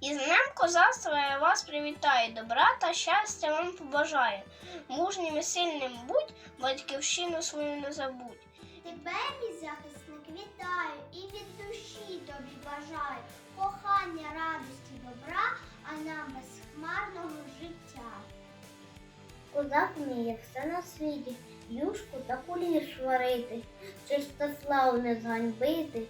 І з Днем козацтва я вас привітаю, добра та щастя вам побажаю. Мужнім і сильним будь, батьківщину свою не забудь. Тебе, мій захисник, вітаю і від душі тобі бажаю кохання, радості, добра, а нам безхмарного життя. Козак вміє все на світі, юшку та куліш варити, чистослав не зганьбити,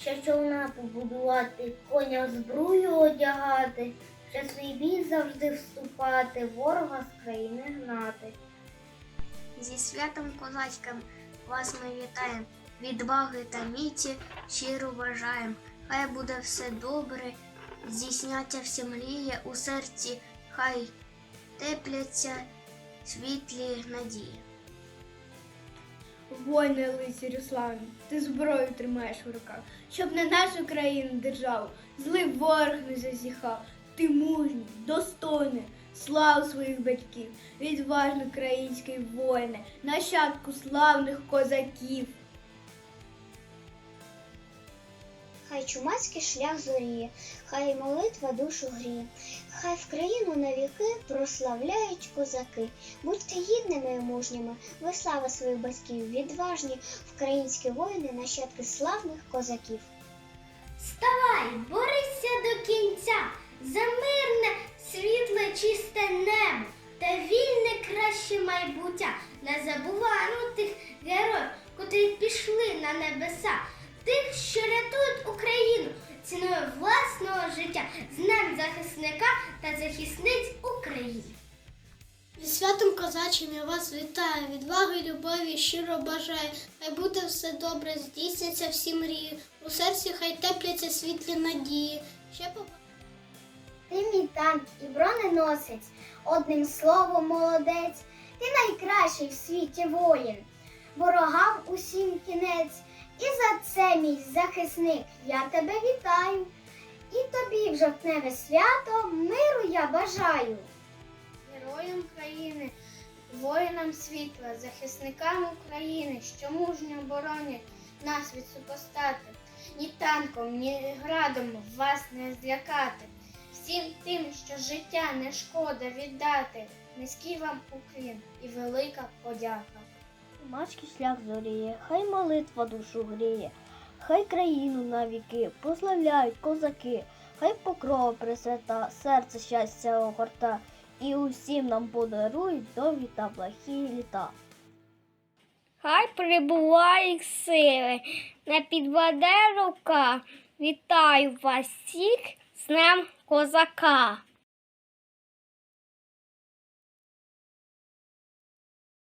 ще човна побудувати, коня збрую одягати, ще свій бій завжди вступати, ворога з країни гнати. Зі святом козацьким вас ми вітаємо. Відваги та міці щиро бажаємо. Хай буде все добре, здійсняться всі мрії у серці, хай тепляться світлі надії. Воїне лиці Руслан, ти зброю тримаєш в руках, щоб на нашу країну державу злий ворог не зазіхав. Ти мужній, достойний, славу своїх батьків, відважний український воїне, нащадку славних козаків. Хай чумацький шлях зоріє, хай молитва душу гріє, хай в країну навіки прославляють козаки. Будьте гідними і мужніми, ви слава своїх батьків, відважні українські воїни, нащадки славних козаків. Вставай, борися до кінця, за мирне, світле, чисте небо та вільне краще майбуття. Не забуваємо тих героїв, котрі пішли на небеса життя, з Днем захисника та захисниць України. Зі святом козачим я вас вітаю, відваги, любові, щиро бажаю. Хай буде все добре, здійсняться всі мрії. У серці хай тепляться світлі надії. Ще побачимо. Ти мій танк і броненосець, одним словом, молодець, ти найкращий в світі воїн, ворогам усім кінець. І за це, мій захисник, я тебе вітаю. І в жовтневе свято миру я бажаю. Героям країни, воїнам світла, захисникам України, що мужньо боронять нас від супостати. Ні танком, ні градом вас не злякати. Всім тим, що життя не шкода віддати. Низький вам уклін і велика подяка. Мачки шлях зоріє, хай молитва душу гріє, хай країну навіки прославляють козаки, хай покрова пресвята, серце щастя огорта, і усім нам подарують довгі та плохі літа. Хай прибуває сили, не підведе рука. Вітаю вас всіх з Днем козака.